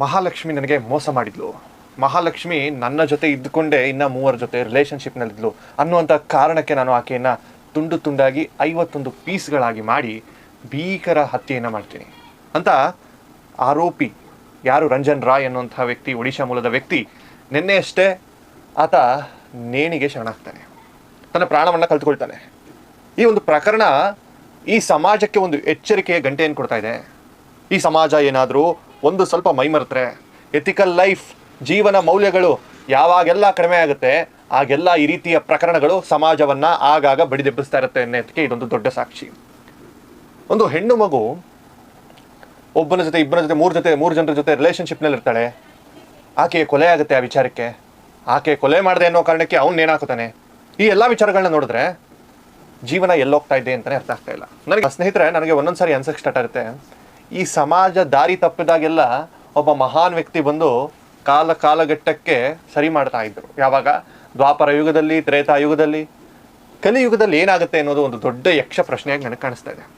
ಮಹಾಲಕ್ಷ್ಮಿ ನನಗೆ ಮೋಸ ಮಾಡಿದ್ಲು. ಮಹಾಲಕ್ಷ್ಮಿ ನನ್ನ ಜೊತೆ ಇದ್ದುಕೊಂಡೇ ಇನ್ನ ಮೂವರ ಜೊತೆ ರಿಲೇಶನ್ಶಿಪ್ನಲ್ಲಿದ್ಲು ಅನ್ನುವಂಥ ಕಾರಣಕ್ಕೆ ನಾನು ಆಕೆಯನ್ನು ತುಂಡು ತುಂಡಾಗಿ ಐವತ್ತೊಂದು ಪೀಸ್ಗಳಾಗಿ ಮಾಡಿ ಭೀಕರ ಹತ್ಯೆಯನ್ನು ಮಾಡ್ತೀನಿ. ಅಂತ ಆರೋಪಿ ಯಾರು? ರಂಜನ್ ರಾಯ್ ಅನ್ನುವಂಥ ವ್ಯಕ್ತಿ, ಒಡಿಶಾ ಮೂಲದ ವ್ಯಕ್ತಿ. ನಿನ್ನೆಯಷ್ಟೇ ಆತ ನೇಣಿಗೆ ಶರಣಾಗ್ತಾನೆ. ತನ್ನ ಪ್ರಾಣವನ್ನು ಕಲ್ತ್ಕೊಳ್ತಾನೆ ಈ ಒಂದು ಪ್ರಕರಣ ಈ ಸಮಾಜಕ್ಕೆ ಒಂದು ಎಚ್ಚರಿಕೆಯ ಗಂಟೆಯನ್ನು ಕೊಡ್ತಾ ಇದೆ. ಈ ಸಮಾಜ ಏನಾದರೂ ಒಂದು ಸ್ವಲ್ಪ ಮೈಮರೆತ್ರೆ. ಎಥಿಕಲ್ ಲೈಫ್ ಜೀವನ ಮೌಲ್ಯಗಳು ಯಾವಾಗೆಲ್ಲ ಕಡಿಮೆ ಆಗುತ್ತೆ, ಆಗೆಲ್ಲ ಈ ರೀತಿಯ ಪ್ರಕರಣಗಳು ಸಮಾಜವನ್ನ ಆಗಾಗ ಬಡಿದೆಬ್ಬಿಸ್ತಾ ಇರುತ್ತೆ ಅನ್ನೋದಕ್ಕೆ ಇದೊಂದು ದೊಡ್ಡ ಸಾಕ್ಷಿ. ಒಂದು ಹೆಣ್ಣು ಮಗು ಒಬ್ಬನ ಜೊತೆ ಇಬ್ಬರ ಜೊತೆ, ಮೂರು ಜೊತೆ, ಮೂರು ಜನರ ಜೊತೆ ರಿಲೇಶನ್ಶಿಪ್ನಲ್ಲಿ ಇರ್ತಾಳೆ ಆಕೆ ಕೊಲೆ ಆಗುತ್ತೆ ಆ ವಿಚಾರಕ್ಕೆ. ಆಕೆ ಕೊಲೆ ಮಾಡಿದೆ ಅನ್ನೋ ಕಾರಣಕ್ಕೆ ಅವ್ನು ಏನಾಗ್ತಾನೆ? ಈ ಎಲ್ಲ ವಿಚಾರಗಳನ್ನ ನೋಡಿದ್ರೆ ಜೀವನ ಎಲ್ಲೋಗ್ತಾ ಇದೆ ಅಂತಾನೆ ಅರ್ಥ ಆಗ್ತಾ ಇಲ್ಲ. ನನಗೆ ಸ್ನೇಹಿತರೆ, ನನಗೆ ಒಂದೊಂದ್ಸಾರಿ ಅನ್ಸಕ್ಕೆ ಸ್ಟಾರ್ಟ್ ಆಗುತ್ತೆ. ಈ ಸಮಾಜ ದಾರಿ ತಪ್ಪಿದಾಗೆಲ್ಲ ಒಬ್ಬ ಮಹಾನ್ ವ್ಯಕ್ತಿ ಬಂದು ಕಾಲ ಕಾಲಘಟ್ಟಕ್ಕೆ ಸರಿ ಮಾಡ್ತಾ ಇದ್ರು. ಯಾವಾಗ? ದ್ವಾಪರ ಯುಗದಲ್ಲಿ, ತ್ರೇತಾ ಯುಗದಲ್ಲಿ. ಕಲಿಯುಗದಲ್ಲಿ ಏನಾಗುತ್ತೆ ಅನ್ನೋದು ಒಂದು ದೊಡ್ಡ ಯಕ್ಷ ಪ್ರಶ್ನೆಯಾಗಿ ನನಗೆ ಕಾಣಿಸ್ತಾ ಇದೆ.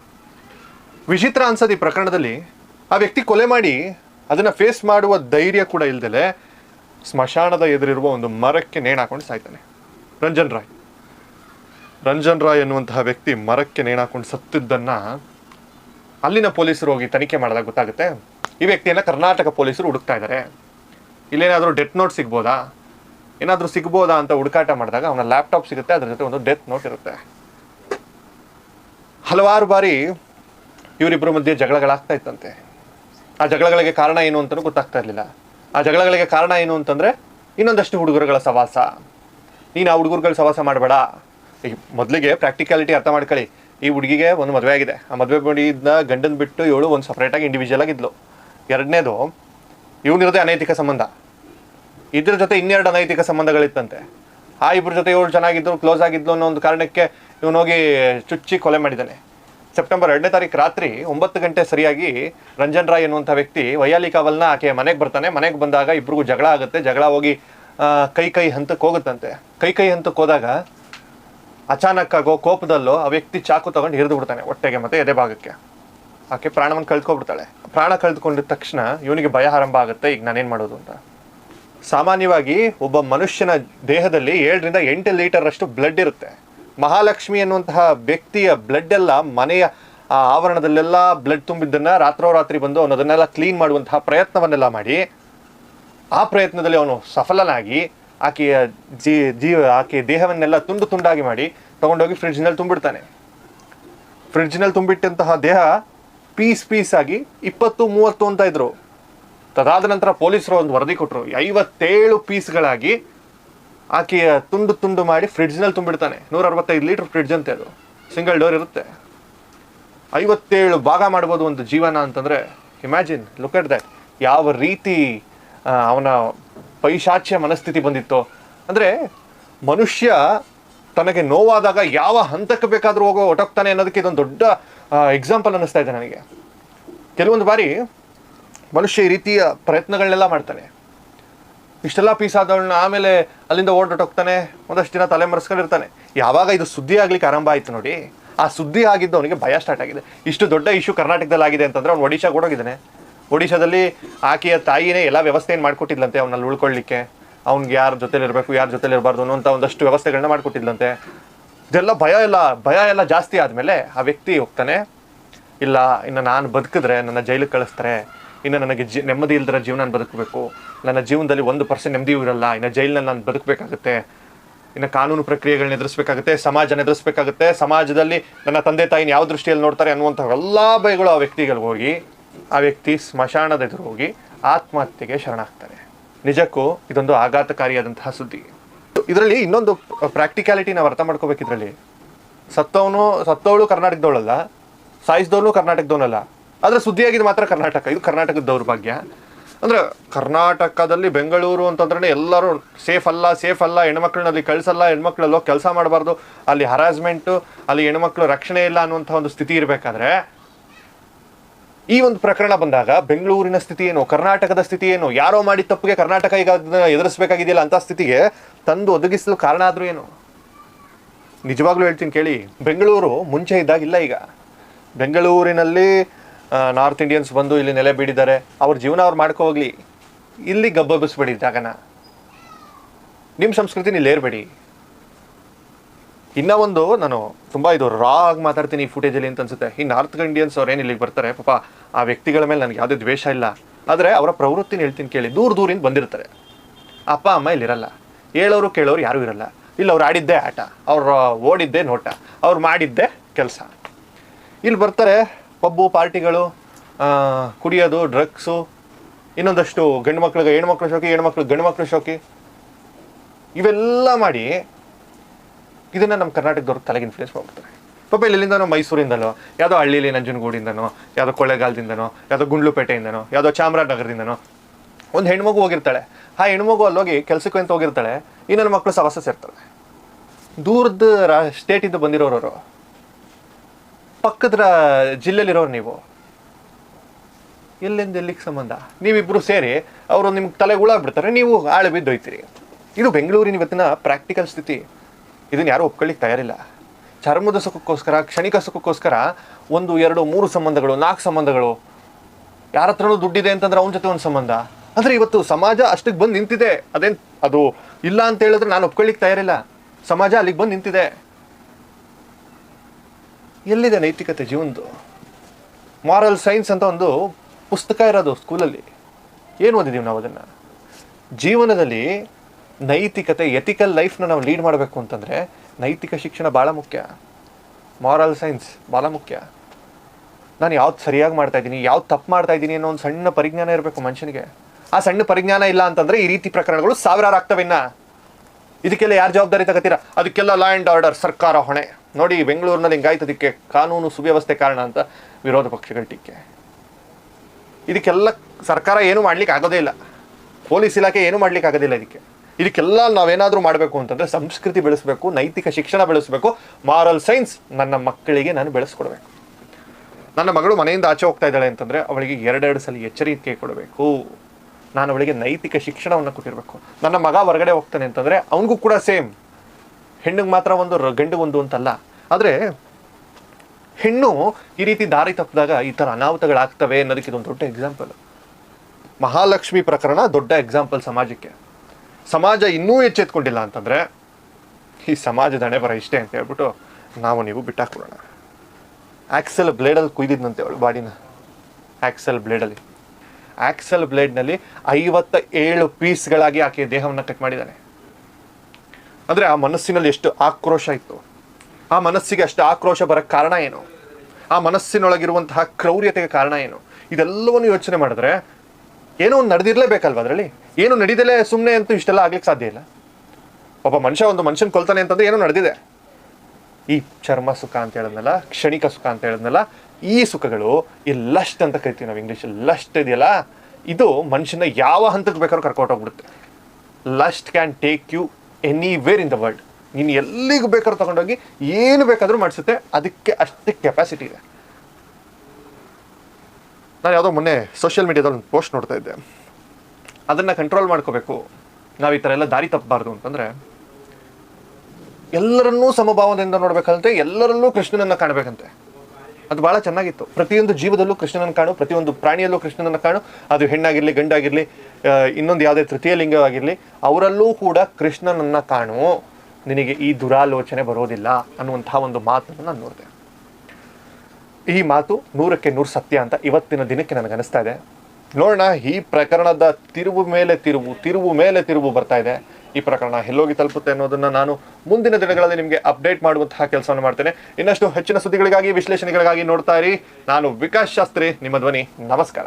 ವಿಚಿತ್ರ ಅನ್ಸೋದು ಈ ಪ್ರಕರಣದಲ್ಲಿ ಆ ವ್ಯಕ್ತಿ ಕೊಲೆ ಮಾಡಿ ಅದನ್ನ ಫೇಸ್ ಮಾಡುವ ಧೈರ್ಯ ಕೂಡ ಇಲ್ದಲೆ ಸ್ಮಶಾನದ ಎದುರಿರುವ ಒಂದು ಮರಕ್ಕೆ ನೇಣಾಕೊಂಡು ಸಾಯ್ತಾನೆ. ರಂಜನ್ ರಾಯ್. ರಂಜನ್ ರಾಯ್ ಎನ್ನುವಂತಹ ವ್ಯಕ್ತಿ ಮರಕ್ಕೆ ನೇಣಾಕೊಂಡು ಸತ್ತಿದ್ದನ್ನ ಅಲ್ಲಿನ ಪೊಲೀಸರು ಹೋಗಿ ತನಿಖೆ ಮಾಡಿದಾಗ ಗೊತ್ತಾಗುತ್ತೆ, ಈ ವ್ಯಕ್ತಿಯನ್ನು ಕರ್ನಾಟಕ ಪೊಲೀಸರು ಹುಡುಕ್ತಾ ಇದ್ದಾರೆ. ಇಲ್ಲೇನಾದರೂ ಡೆತ್ ನೋಟ್ ಸಿಗ್ಬೋದಾ? ಏನಾದರೂ ಸಿಗ್ಬೋದಾ ಅಂತ ಹುಡುಕಾಟ ಮಾಡಿದಾಗ ಅವನ ಲ್ಯಾಪ್ಟಾಪ್ ಸಿಗುತ್ತೆ, ಅದ್ರ ಜೊತೆ ಒಂದು ಡೆತ್ ನೋಟ್ ಇರುತ್ತೆ. ಹಲವಾರು ಬಾರಿ ಇವರಿಬ್ಬರ ಮಧ್ಯೆ ಜಗಳಗಳಾಗ್ತಾ ಇತ್ತಂತೆ. ಆ ಜಗಳಗಳಿಗೆ ಕಾರಣ ಏನು ಅಂತಲೂ ಗೊತ್ತಾಗ್ತಾ ಇರಲಿಲ್ಲ. ಆ ಜಗಳಗಳಿಗೆ ಕಾರಣ ಏನು ಅಂತಂದರೆ, ಇನ್ನೊಂದಷ್ಟು ಹುಡುಗರುಗಳ ಸವಾಸ. ನೀನು ಆ ಹುಡುಗರುಗಳ ಸವಾಸ ಮಾಡಬೇಡ. ಮೊದಲಿಗೆ ಪ್ರಾಕ್ಟಿಕಾಲಿಟಿ ಅರ್ಥ ಮಾಡ್ಕೊಳ್ಳಿ. ಈ ಹುಡುಗಿಗೆ ಒಂದು ಮದುವೆ ಆಗಿದೆ. ಆ ಮದುವೆ ಮಾಡಿದ್ನ ಗಂಡನ್ ಬಿಟ್ಟು ಇವಳು ಒಂದು ಸಪ್ರೇಟಾಗಿ ಇಂಡಿವಿಜುವಲ್ ಆಗಿದ್ಲು. ಎರಡನೇದು ಇವನಿರೋದೇ ಅನೈತಿಕ ಸಂಬಂಧ. ಇದ್ರ ಜೊತೆ ಇನ್ನೆರಡು ಅನೈತಿಕ ಸಂಬಂಧಗಳಿತ್ತಂತೆ. ಆ ಇಬ್ಬರ ಜೊತೆ ಇವಳು ಚೆನ್ನಾಗಿದ್ದು ಕ್ಲೋಸ್ ಆಗಿದ್ಲು ಅನ್ನೋ ಒಂದು ಕಾರಣಕ್ಕೆ ಇವನೋಗಿ ಚುಚ್ಚಿ ಕೊಲೆ ಮಾಡಿದ್ದಾನೆ. ಸೆಪ್ಟೆಂಬರ್ ಎರಡನೇ ತಾರೀಕು ರಾತ್ರಿ ಒಂಬತ್ತು ಗಂಟೆ ಸರಿಯಾಗಿ ರಂಜನ್ ರಾಯ್ ಎನ್ನುವಂಥ ವ್ಯಕ್ತಿ ವೈಯಾಲಿ ಕಾವಲ್ನ ಆಕೆ ಮನೆಗೆ ಬರ್ತಾನೆ. ಮನೆಗೆ ಬಂದಾಗ ಇಬ್ರಿಗೂ ಜಗಳ ಆಗುತ್ತೆ. ಜಗಳ ಹೋಗಿ ಕೈ ಕೈ ಹಂತಕ್ಕೆ ಹೋಗುತ್ತಂತೆ. ಕೈ ಕೈ ಹಂತಕ್ಕೆ ಹೋದಾಗ ಅಚಾನಕ್ ಆಗೋ ಕೋಪದಲ್ಲೋ ಆ ವ್ಯಕ್ತಿ ಚಾಕು ತಗೊಂಡು ಹಿರಿದು ಬಿಡ್ತಾನೆ ಹೊಟ್ಟೆಗೆ ಮತ್ತೆ ಎದೆ ಭಾಗಕ್ಕೆ. ಆಕೆ ಪ್ರಾಣವನ್ನು ಕಳ್ಕೊಬಿಡ್ತಾಳೆ. ಪ್ರಾಣ ಕಳೆದುಕೊಂಡಿದ ತಕ್ಷಣ ಇವನಿಗೆ ಭಯ ಆರಂಭ ಆಗುತ್ತೆ, ಈಗ ನಾನೇನು ಮಾಡೋದು ಅಂತ. ಸಾಮಾನ್ಯವಾಗಿ ಒಬ್ಬ ಮನುಷ್ಯನ ದೇಹದಲ್ಲಿ ಏಳರಿಂದ ಎಂಟು ಲೀಟರ್ ಅಷ್ಟು ಬ್ಲಡ್ ಇರುತ್ತೆ. ಮಹಾಲಕ್ಷ್ಮಿ ಅನ್ನುವಂತಹ ವ್ಯಕ್ತಿಯ ಬ್ಲಡ್ ಎಲ್ಲ ಮನೆಯ ಆವರಣದಲ್ಲೆಲ್ಲ ಬ್ಲಡ್ ತುಂಬಿದ್ದನ್ನ ರಾತ್ರೋರಾತ್ರಿ ಬಂದು ಅವನು ಅದನ್ನೆಲ್ಲ ಕ್ಲೀನ್ ಮಾಡುವಂತಹ ಪ್ರಯತ್ನವನ್ನೆಲ್ಲ ಮಾಡಿ, ಆ ಪ್ರಯತ್ನದಲ್ಲಿ ಅವನು ಸಫಲನಾಗಿ ಆಕೆಯ ಜೀ, ಜೀವ, ಆಕೆ ದೇಹವನ್ನೆಲ್ಲ ತುಂಡು ತುಂಡಾಗಿ ಮಾಡಿ ತಗೊಂಡೋಗಿ ಫ್ರಿಡ್ಜ್ನಲ್ಲಿ ತುಂಬಿಡ್ತಾನೆ. ಫ್ರಿಡ್ಜ್ನಲ್ಲಿ ತುಂಬಿಟ್ಟಂತಹ ದೇಹ ಪೀಸ್ ಪೀಸ್ ಆಗಿ ಇಪ್ಪತ್ತು, ಮೂವತ್ತು ಅಂತ ಇದ್ರು. ತದಾದ ನಂತರ ಪೊಲೀಸರು ಒಂದು ವರದಿ ಕೊಟ್ಟರು ಐವತ್ತೇಳು ಪೀಸ್ಗಳಾಗಿ ಆಕೆಯ ತುಂಡು ತುಂಡು ಮಾಡಿ ಫ್ರಿಡ್ಜ್ನಲ್ಲಿ ತುಂಬಿಡ್ತಾನೆ. ನೂರ ಅರವತ್ತೈದು ಲೀಟ್ರ್ ಫ್ರಿಡ್ಜ್ ಅಂತೆ ಅದು. ಸಿಂಗಲ್ ಡೋರ್ ಇರುತ್ತೆ. ಐವತ್ತೇಳು ಭಾಗ ಮಾಡ್ಬೋದು ಒಂದು ಜೀವನ ಅಂತಂದರೆ ಇಮ್ಯಾಜಿನ್ ಲುಕ್ ಅಟ್ ದಟ್ ಯಾವ ರೀತಿ ಅವನ ಪೈಶಾಚ್ಯ ಮನಸ್ಥಿತಿ ಬಂದಿತ್ತು. ಅಂದರೆ ಮನುಷ್ಯ ತನಗೆ ನೋವಾದಾಗ ಯಾವ ಹಂತಕ್ಕೆ ಬೇಕಾದರೂ ಹೋಗೋ ಒಟಕ್ತಾನೆ ಅನ್ನೋದಕ್ಕೆ ಇದೊಂದು ದೊಡ್ಡ ಎಕ್ಸಾಂಪಲ್ ಅನ್ನಿಸ್ತಾ ಇದೆ ನನಗೆ. ಕೆಲವೊಂದು ಬಾರಿ ಮನುಷ್ಯ ಈ ರೀತಿಯ ಪ್ರಯತ್ನಗಳನ್ನೆಲ್ಲ ಮಾಡ್ತಾನೆ. ಇಷ್ಟೆಲ್ಲ ಪೀಸ್ ಆದವಳನ್ನ ಆಮೇಲೆ ಅಲ್ಲಿಂದ ಓಡೋಟೋಗ್ತಾನೆ ಒಂದಷ್ಟು ದಿನ ತಲೆ ಮರೆಸ್ಕೊಂಡಿರ್ತಾನೆ. ಯಾವಾಗ ಇದು ಸುದ್ದಿ ಆಗ್ಲಿಕ್ಕೆ ಆರಂಭ ಆಯ್ತು ನೋಡಿ, ಆ ಸುದ್ದಿ ಆಗಿದ್ದು ಅವನಿಗೆ ಭಯ ಸ್ಟಾರ್ಟ್ ಆಗಿದೆ. ಇಷ್ಟು ದೊಡ್ಡ ಇಶ್ಯೂ ಕರ್ನಾಟಕದಲ್ಲಿ ಆಗಿದೆ ಅಂತಂದ್ರೆ ಅವ್ನು ಒಡಿಶಾಗೆ ಓಡೋಗಿದ್ದಾನೆ ಒಡಿಶಾದಲ್ಲಿ ಆಕೆಯ ತಾಯಿನೇ ಎಲ್ಲ ವ್ಯವಸ್ಥೆಯನ್ನು ಮಾಡ್ಕೊಟ್ಟಿದ್ಲಂತೆ ಅವನಲ್ಲಿ ಉಳ್ಕೊಳ್ಳಿಕ್ಕೆ. ಅವ್ನಿಗೆ ಯಾರ ಜೊತೆಲಿ ಇರಬೇಕು, ಯಾರ ಜೊತೆಲಿ ಇರಬಾರ್ದು ಅನ್ನೋಂಥ ಒಂದಷ್ಟು ವ್ಯವಸ್ಥೆಗಳನ್ನ ಮಾಡ್ಕೊಟ್ಟಿದ್ಲಂತೆ. ಇದೆಲ್ಲ ಭಯ ಎಲ್ಲ ಭಯ ಎಲ್ಲ ಜಾಸ್ತಿ ಆದಮೇಲೆ ಆ ವ್ಯಕ್ತಿ ಹೋಗ್ತಾನೆ. ಇಲ್ಲ, ಇನ್ನು ನಾನು ಬದುಕಿದ್ರೆ ನನ್ನ ಜೈಲಿಗೆ ಕಳಿಸ್ತಾರೆ. ಇನ್ನು ನನಗೆ ಜಿ, ನೆಮ್ಮದಿ ಇಲ್ದಿರೋ ಜೀವನ ಬದುಕಬೇಕು. ನನ್ನ ಜೀವನದಲ್ಲಿ ಒಂದು ಪರ್ಸೆಂಟ್ ನೆಮ್ಮದಿ ಇರಲ್ಲ. ಇನ್ನು ಜೈಲಿನಲ್ಲಿ ನಾನು ಬದುಕಬೇಕಾಗುತ್ತೆ. ಇನ್ನು ಕಾನೂನು ಪ್ರಕ್ರಿಯೆಗಳನ್ನ ಎದುರಿಸಬೇಕಾಗುತ್ತೆ. ಸಮಾಜನ ಎದುರಿಸಬೇಕಾಗುತ್ತೆ. ಸಮಾಜದಲ್ಲಿ ನನ್ನ ತಂದೆ ತಾಯಿನ ಯಾವ ದೃಷ್ಟಿಯಲ್ಲಿ ನೋಡ್ತಾರೆ ಅನ್ನುವಂಥ ಎಲ್ಲ ಭಯಗಳು ಆ ವ್ಯಕ್ತಿಗಳಿಗೆ ಹೋಗಿ. ಆ ವ್ಯಕ್ತಿ ಸ್ಮಶಾನದ ಎದುರು ಹೋಗಿ ಆತ್ಮಹತ್ಯೆಗೆ ಶರಣಾಗ್ತಾರೆ ನಿಜಕ್ಕೂ ಇದೊಂದು ಆಘಾತಕಾರಿಯಾದಂತಹ ಸುದ್ದಿ. ಇದರಲ್ಲಿ ಇನ್ನೊಂದು ಪ್ರಾಕ್ಟಿಕ್ಯಾಲಿಟಿ ನಾವು ಅರ್ಥ ಮಾಡ್ಕೋಬೇಕು ಇದರಲ್ಲಿ ಸತ್ತವನು, ಸತ್ತವಳು ಕರ್ನಾಟಕದವಳಲ್ಲ, ಸಾಯಿಸಿದವನು ಕರ್ನಾಟಕದವನಲ್ಲ. ಆದರೆ ಸುದ್ದಿಯಾಗಿದ್ದು ಮಾತ್ರ ಕರ್ನಾಟಕ, ಇದು ಕರ್ನಾಟಕದ ದೌರ್ಭಾಗ್ಯ. ಅಂದ್ರೆ ಕರ್ನಾಟಕದಲ್ಲಿ ಬೆಂಗಳೂರು ಅಂತಂದ್ರೆ ಎಲ್ಲರೂ ಸೇಫ್ ಅಲ್ಲ ಸೇಫ್ ಅಲ್ಲ ಹೆಣ್ಮಕ್ಳನ್ನ ಅಲ್ಲಿ ಕಳಿಸಲ್ಲ, ಹೆಣ್ಮಕ್ಳಲ್ಲೋ ಕೆಲಸ ಮಾಡಬಾರ್ದು, ಅಲ್ಲಿ ಹರಾಸ್ಮೆಂಟು ಅಲ್ಲಿ ಹೆಣ್ಮಕ್ಳು ರಕ್ಷಣೆ ಇಲ್ಲ ಅನ್ನುವಂಥ ಒಂದು ಸ್ಥಿತಿ ಇರಬೇಕಾದ್ರೆ ಈ ಒಂದು ಪ್ರಕರಣ ಬಂದಾಗ ಬೆಂಗಳೂರಿನ ಸ್ಥಿತಿ ಏನು, ಕರ್ನಾಟಕದ ಸ್ಥಿತಿ ಏನು, ಯಾರೋ ಮಾಡಿದ ತಪ್ಪಿಗೆ ಕರ್ನಾಟಕ ಈಗ ಎದುರಿಸಬೇಕಾಗಿದೆಯಲ್ಲ ಅಂತ ಸ್ಥಿತಿಗೆ ತಂದು ಒದಗಿಸಲು ಕಾರಣ ಆದ್ರೂ ಏನು? ನಿಜವಾಗ್ಲೂ ಹೇಳ್ತೀನಿ ಕೇಳಿ, ಬೆಂಗಳೂರು ಮುಂಚೆ ಇದ್ದಾಗ ಇಲ್ಲ ಈಗ. ಬೆಂಗಳೂರಿನಲ್ಲಿ ನಾರ್ತ್ ಇಂಡಿಯನ್ಸ್ ಬಂದು ಇಲ್ಲಿ ನೆಲೆ ಬೀಡಿದ್ದಾರೆ, ಅವ್ರ ಜೀವನ ಅವ್ರು ಮಾಡ್ಕೋ ಹೋಗ್ಲಿ. ಇಲ್ಲಿ ಗಬ್ಬಬಿಸ್ಬೇಡಿ ಜಾಗನ. ನಿಮ್ಮ ಸಂಸ್ಕೃತಿ ಇಲ್ಲಿ ಏರ್ಬೇಡಿ. ಇನ್ನ ಒಂದು ನಾನು ತುಂಬಾ ಇದು ರಾ ಆಗಿ ಮಾತಾಡ್ತೀನಿ ಈ ಫುಟೇಜಲ್ಲಿ ಅಂತ ಅನ್ಸುತ್ತೆ. ಈ ನಾರ್ತ್ ಇಂಡಿಯನ್ಸ್ ಅವ್ರು ಏನು ಇಲ್ಲಿಗೆ ಬರ್ತಾರೆ? ಪಾಪ ಆ ವ್ಯಕ್ತಿಗಳ ಮೇಲೆ ನನಗೆ ಯಾವುದೇ ದ್ವೇಷ ಇಲ್ಲ. ಆದರೆ ಅವರ ಪ್ರವೃತ್ತಿನ ಹೇಳ್ತೀನಿ ಕೇಳಿ, ದೂರ ದೂರಿಂದ ಬಂದಿರ್ತಾರೆ. ಅಪ್ಪ, ಅಮ್ಮ ಇಲ್ಲಿರಲ್ಲ. ಹೇಳೋರು ಕೇಳೋರು ಯಾರೂ ಇರಲ್ಲ. ಇಲ್ಲಿ ಅವ್ರು ಆಡಿದ್ದೇ ಆಟ, ಅವ್ರು ಓಡಿದ್ದೇ ನೋಟ, ಅವ್ರು ಮಾಡಿದ್ದೇ ಕೆಲಸ. ಇಲ್ಲಿ ಬರ್ತಾರೆ ಪಬ್ಬು, ಪಾರ್ಟಿಗಳು ಕುಡಿಯೋದು ಡ್ರಗ್ಸು ಇನ್ನೊಂದಷ್ಟು ಗಂಡು ಮಕ್ಳಿಗೆ ಹೆಣ್ಮಕ್ಳು ಶೋಕಿ ಹೆಣ್ಮಕ್ಳು ಗಂಡು ಮಕ್ಳು ಶೋಕಿ. ಇವೆಲ್ಲ ಮಾಡಿ ಇದನ್ನ ನಮ್ಮ ಕರ್ನಾಟಕದವ್ರು ತಲೆಗೆ ಇನ್ಫ್ಲೂಯೆನ್ಸ್ ಮಾಡ್ಬಿಡ್ತಾರೆ. ಪಾಪ ಇಲ್ಲಿಂದನೋ ಮೈಸೂರಿಂದನೋ, ಯಾವುದೋ ಹಳ್ಳಿಲಿ ನಂಜನಗೂಡಿಂದನೋ, ಯಾವುದೋ ಕೊಳ್ಳೇಗಾಲದಿಂದನೋ, ಯಾವುದೋ ಗುಂಡ್ಲುಪೇಟೆಯಿಂದನೋ, ಯಾವುದೋ ಚಾಮರಾಜನಗರದಿಂದನೋ, ಒಂದು ಹೆಣ್ಮಗು ಹೋಗಿರ್ತಾಳೆ. ಆ ಹೆಣ್ಮಗು ಅಲ್ಲೋಗಿ ಕೆಲಸಕ್ಕೆ ಅಂತ ಹೋಗಿರ್ತಾಳೆ ಇನ್ನೊಂದು ಮಕ್ಕಳು ಸವಾಸ ಸೇರ್ತಾರೆ ದೂರದ ರಾ ಸ್ಟೇಟಿಂದ ಬಂದಿರೋರವರು. ಪಕ್ಕದ ಜಿಲ್ಲೆಲಿರೋರು ನೀವು. ಎಲ್ಲಿಂದ ಎಲ್ಲಿಗೆ ಸಂಬಂಧ? ನೀವಿಬ್ಬರು ಸೇರಿ ಅವರು ನಿಮ್ಗೆ ತಲೆ ಉಳಾಗ್ಬಿಡ್ತಾರೆ ನೀವು ಆಳು ಬಿದ್ದೋಯ್ತೀರಿ. ಇದು ಬೆಂಗಳೂರಿನ ಇವತ್ತಿನ ಪ್ರಾಕ್ಟಿಕಲ್ ಸ್ಥಿತಿ. ಇದನ್ನ ಯಾರು ಒಪ್ಕೊಳ್ಳಿಕ್ಕೆ ತಯಾರಿಲ್ಲ. ಚರ್ಮದ ಸುಖಕ್ಕೋಸ್ಕರ, ಕ್ಷಣಿಕ ಸುಖಕ್ಕೋಸ್ಕರ ಒಂದು, ಎರಡು, ಮೂರು ಸಂಬಂಧಗಳು, ನಾಲ್ಕು ಸಂಬಂಧಗಳು. ಯಾರ ಹತ್ರನೂ ದುಡ್ಡಿದೆ ಅಂತಂದ್ರೆ ಅವನ ಜೊತೆ ಒಂದು ಸಂಬಂಧ. ಅಂದ್ರೆ ಇವತ್ತು ಸಮಾಜ ಅಷ್ಟಕ್ಕೆ ಬಂದು ನಿಂತಿದೆ. ಅದೇನ್ ಅದು ಇಲ್ಲ ಅಂತ ಹೇಳಿದ್ರೆ ನಾನು ಒಪ್ಕೊಳ್ಳಿಕ್ಕೆ ತಯಾರಿಲ್ಲ. ಸಮಾಜ ಅಲ್ಲಿಗೆ ಬಂದು ನಿಂತಿದೆ. ಎಲ್ಲಿದೆ ನೈತಿಕತೆ ಜೀವನದು? ಮಾರಲ್ ಸೈನ್ಸ್ ಅಂತ ಒಂದು ಪುಸ್ತಕ ಇರೋದು ಸ್ಕೂಲಲ್ಲಿ ಏನು ಓದಿದ್ದೀವಿ ನಾವು ಅದನ್ನು? ಜೀವನದಲ್ಲಿ ನೈತಿಕತೆ ಎಥಿಕಲ್ ಲೈಫ್ನ ನಾವು ಲೀಡ್ ಮಾಡಬೇಕು ಅಂತಂದರೆ ನೈತಿಕ ಶಿಕ್ಷಣ ಭಾಳ ಮುಖ್ಯ. ಮಾರಲ್ ಸೈನ್ಸ್ ಭಾಳ ಮುಖ್ಯ. ನಾನು ಯಾವ್ದು ಸರಿಯಾಗಿ ಮಾಡ್ತಾ ಇದ್ದೀನಿ, ಯಾವ್ದು ತಪ್ಪು ಮಾಡ್ತಾ ಇದ್ದೀನಿ ಅನ್ನೋ ಒಂದು ಸಣ್ಣ ಪರಿಜ್ಞಾನ ಇರಬೇಕು ಮನುಷ್ಯನಿಗೆ. ಆ ಸಣ್ಣ ಪರಿಜ್ಞಾನ ಇಲ್ಲ ಅಂತಂದರೆ ಈ ರೀತಿ ಪ್ರಕರಣಗಳು ಸಾವಿರಾರು ಆಗ್ತವೆ ಇನ್ನ. ಇದಕ್ಕೆಲ್ಲ ಯಾರು ಜವಾಬ್ದಾರಿ ತಗೋತೀರಾ? ಅದಕ್ಕೆಲ್ಲ ಲಾ ಆ್ಯಂಡ್ ಆರ್ಡರ್ ಸರ್ಕಾರ ಹೊಣೆ. ನೋಡಿ, ಬೆಂಗಳೂರಿನಲ್ಲಿ ಹಿಂಗಾಯ್ತದಕ್ಕೆ ಕಾನೂನು ಸುವ್ಯವಸ್ಥೆ ಕಾರಣ ಅಂತ ವಿರೋಧ ಪಕ್ಷಗಳ ಟೀಕೆ. ಇದಕ್ಕೆಲ್ಲ ಸರ್ಕಾರ ಏನು ಮಾಡ್ಲಿಕ್ಕೆ ಆಗೋದೇ ಇಲ್ಲ. ಪೊಲೀಸ್ ಇಲಾಖೆ ಏನು ಮಾಡ್ಲಿಕ್ಕೆ ಆಗೋದಿಲ್ಲ ಇದಕ್ಕೆ. ಇದಕ್ಕೆಲ್ಲ ನಾವೇನಾದರೂ ಮಾಡಬೇಕು ಅಂತಂದ್ರೆ ಸಂಸ್ಕೃತಿ ಬೆಳೆಸಬೇಕು, ನೈತಿಕ ಶಿಕ್ಷಣ ಬೆಳೆಸಬೇಕು ಮಾರಲ್ ಸೈನ್ಸ್ ನನ್ನ ಮಕ್ಕಳಿಗೆ ನಾನು ಬೆಳೆಸ್ಕೊಡ್ಬೇಕು. ನನ್ನ ಮಗಳು ಮನೆಯಿಂದ ಆಚೆ ಹೋಗ್ತಾ ಇದ್ದಾಳೆ ಅಂತಂದ್ರೆ ಅವಳಿಗೆ ಎರಡೆರಡು ಸಲ ಎಚ್ಚರಿಕೆ ಕೊಡಬೇಕು. ನಾನು ಅವಳಿಗೆ ನೈತಿಕ ಶಿಕ್ಷಣವನ್ನು ಕೊಟ್ಟಿರಬೇಕು. ನನ್ನ ಮಗ ಹೊರಗಡೆ ಹೋಗ್ತಾನೆ ಅಂತಂದ್ರೆ ಅವನಿಗೂ ಕೂಡ ಸೇಮ್. ಹೆಣ್ಣಿಗೆ ಮಾತ್ರ ಒಂದು ಗಂಡು ಒಂದು ಅಂತಲ್ಲ. ಆದರೆ ಹೆಣ್ಣು ಈ ರೀತಿ ದಾರಿ ತಪ್ಪಿದಾಗ ಈ ಥರ ಅನಾಹುತಗಳಾಗ್ತವೆ ಅನ್ನೋದಕ್ಕೆ ಇದೊಂದು ದೊಡ್ಡ ಎಕ್ಸಾಂಪಲ್ ಮಹಾಲಕ್ಷ್ಮಿ ಪ್ರಕರಣ ದೊಡ್ಡ ಎಕ್ಸಾಂಪಲ್ ಸಮಾಜಕ್ಕೆ. ಸಮಾಜ ಇನ್ನೂ ಎಚ್ಚೆತ್ಕೊಂಡಿಲ್ಲ ಅಂತಂದ್ರೆ ಈ ಸಮಾಜದ ಹಣೆ ಬರ ಇಷ್ಟೇ ಅಂತ ಹೇಳ್ಬಿಟ್ಟು ನಾವು ನೀವು ಬಿಟ್ಟಾಕ್ಬಿಡೋಣ. ಆಕ್ಸೆಲ್ ಬ್ಲೇಡಲ್ಲಿ ಕುಯ್ದಿದ್ನಂತೆ ಅವಳು ಬಾಡಿನ. ಆಕ್ಸೆಲ್ ಬ್ಲೇಡಲ್ಲಿ ಆಕ್ಸೆಲ್ ಬ್ಲೇಡ್ನಲ್ಲಿ ಐವತ್ತ ಏಳು ಪೀಸ್ಗಳಾಗಿ ಆಕೆಯ ದೇಹವನ್ನು ಕಟ್ ಮಾಡಿದ್ದಾನೆ. ಅಂದರೆ ಆ ಮನಸ್ಸಿನಲ್ಲಿ ಎಷ್ಟು ಆಕ್ರೋಶ ಇತ್ತು. ಆ ಮನಸ್ಸಿಗೆ ಅಷ್ಟು ಆಕ್ರೋಶ ಬರಕ್ಕೆ ಕಾರಣ ಏನು? ಆ ಮನಸ್ಸಿನೊಳಗಿರುವಂತಹ ಕ್ರೌರ್ಯತೆಗೆ ಕಾರಣ ಏನು? ಇದೆಲ್ಲವನ್ನು ಯೋಚನೆ ಮಾಡಿದ್ರೆ ಏನೋ ಒಂದು ನಡೆದಿರಲೇಬೇಕಲ್ವ ಅದರಲ್ಲಿ? ಏನು ನಡೀದಲೇ ಸುಮ್ಮನೆ ಅಂತೂ ಇಷ್ಟೆಲ್ಲ ಆಗ್ಲಿಕ್ಕೆ ಸಾಧ್ಯ ಇಲ್ಲ. ಒಬ್ಬ ಮನುಷ್ಯ ಒಂದು ಮನುಷ್ಯನ ಕೊಲ್ತಾನೆ ಅಂತಂದ್ರೆ ಏನೋ ನಡೆದಿದೆ. ಈ ಚರ್ಮ ಸುಖ ಅಂತ ಹೇಳಿದ್ನಲ್ಲ, ಕ್ಷಣಿಕ ಸುಖ ಅಂತ ಹೇಳಿದ್ನಲ್ಲ, ಈ ಸುಖಗಳು ಈ ಲಸ್ಟ್ ಅಂತ ಕರಿತೀವಿ ನಾವು ಇಂಗ್ಲೀಷ್ ಲಸ್ಟ್ ಇದೆಯಲ್ಲ, ಇದು ಮನುಷ್ಯನ ಯಾವ ಹಂತಕ್ಕೆ ಬೇಕಾದ್ರೂ ಕರ್ಕೊಟ್ಟೋಗ್ಬಿಡುತ್ತೆ lust can take you anywhere in the world ನೀನು ಎಲ್ಲಿಗೂ ಬೇಕಾದ್ರೂ ತಗೊಂಡೋಗಿ, ಏನು ಬೇಕಾದರೂ ಮಾಡಿಸುತ್ತೆ. ಅದಕ್ಕೆ ಅಷ್ಟೇ ಕೆಪಾಸಿಟಿ ಇದೆ. ನಾನು ಯಾವುದೋ ಮೊನ್ನೆ ಸೋಷಿಯಲ್ ಮೀಡಿಯಾದಲ್ಲಿ ಒಂದು ಪೋಸ್ಟ್ ನೋಡ್ತಾ ಇದ್ದೆ. ಅದನ್ನು ಕಂಟ್ರೋಲ್ ಮಾಡ್ಕೋಬೇಕು. ನಾವು ಈ ಥರ ಎಲ್ಲ ದಾರಿ ತಪ್ಪಬಾರ್ದು ಅಂತಂದರೆ, ಎಲ್ಲರನ್ನೂ ಸಮಭಾವದಿಂದ ನೋಡಬೇಕಂತೆ, ಎಲ್ಲರಲ್ಲೂ ಕೃಷ್ಣನನ್ನು ಕಾಣಬೇಕಂತೆ. ಅದು ಭಾಳ ಚೆನ್ನಾಗಿತ್ತು. ಪ್ರತಿಯೊಂದು ಜೀವದಲ್ಲೂ ಕೃಷ್ಣನನ್ನು ಕಾಣು, ಪ್ರತಿಯೊಂದು ಪ್ರಾಣಿಯಲ್ಲೂ ಕೃಷ್ಣನನ್ನು ಕಾಣು. ಅದು ಹೆಣ್ಣಾಗಿರಲಿ, ಗಂಡಾಗಿರಲಿ ಇನ್ನೊಂದು ಯಾವುದೇ ತೃತೀಯ ಲಿಂಗವಾಗಿರಲಿ, ಅವರಲ್ಲೂ ಕೂಡ ಕೃಷ್ಣನನ್ನು ಕಾಣು. ನಿನಗೆ ಈ ದುರಾಲೋಚನೆ ಬರೋದಿಲ್ಲ ಅನ್ನುವಂಥ ಒಂದು ಮಾತನ್ನು ನಾನು ನೋಡಿದೆ. ಈ ಮಾತು ನೂರಕ್ಕೆ ನೂರು ಸತ್ಯ ಅಂತ ಇವತ್ತಿನ ದಿನಕ್ಕೆ ನನಗೆ ಅನಿಸ್ತಾ ಇದೆ. ನೋಡೋಣ, ಈ ಪ್ರಕರಣದ ತಿರುವು ಮೇಲೆ ತಿರುವು ತಿರುವು ಮೇಲೆ ತಿರುವು ಬರ್ತಾ ಇದೆ. ಈ ಪ್ರಕರಣ ಎಲ್ಲೋಗಿ ತಲುಪುತ್ತೆ ಅನ್ನೋದನ್ನ ನಾನು ಮುಂದಿನ ದಿನಗಳಲ್ಲಿ ನಿಮಗೆ ಅಪ್ಡೇಟ್ ಮಾಡುವಂತಹ ಕೆಲಸವನ್ನು ಮಾಡ್ತೇನೆ. ಇನ್ನಷ್ಟು ಹೆಚ್ಚಿನ ಸುದ್ದಿಗಳಿಗಾಗಿ, ವಿಶ್ಲೇಷಣೆಗಳಿಗಾಗಿ ನೋಡ್ತಾ ಇರಿ. ನಾನು ವಿಕಾಸ್ ಶಾಸ್ತ್ರಿ, ನಿಮ್ಮ ಧ್ವನಿ ನಮಸ್ಕಾರ.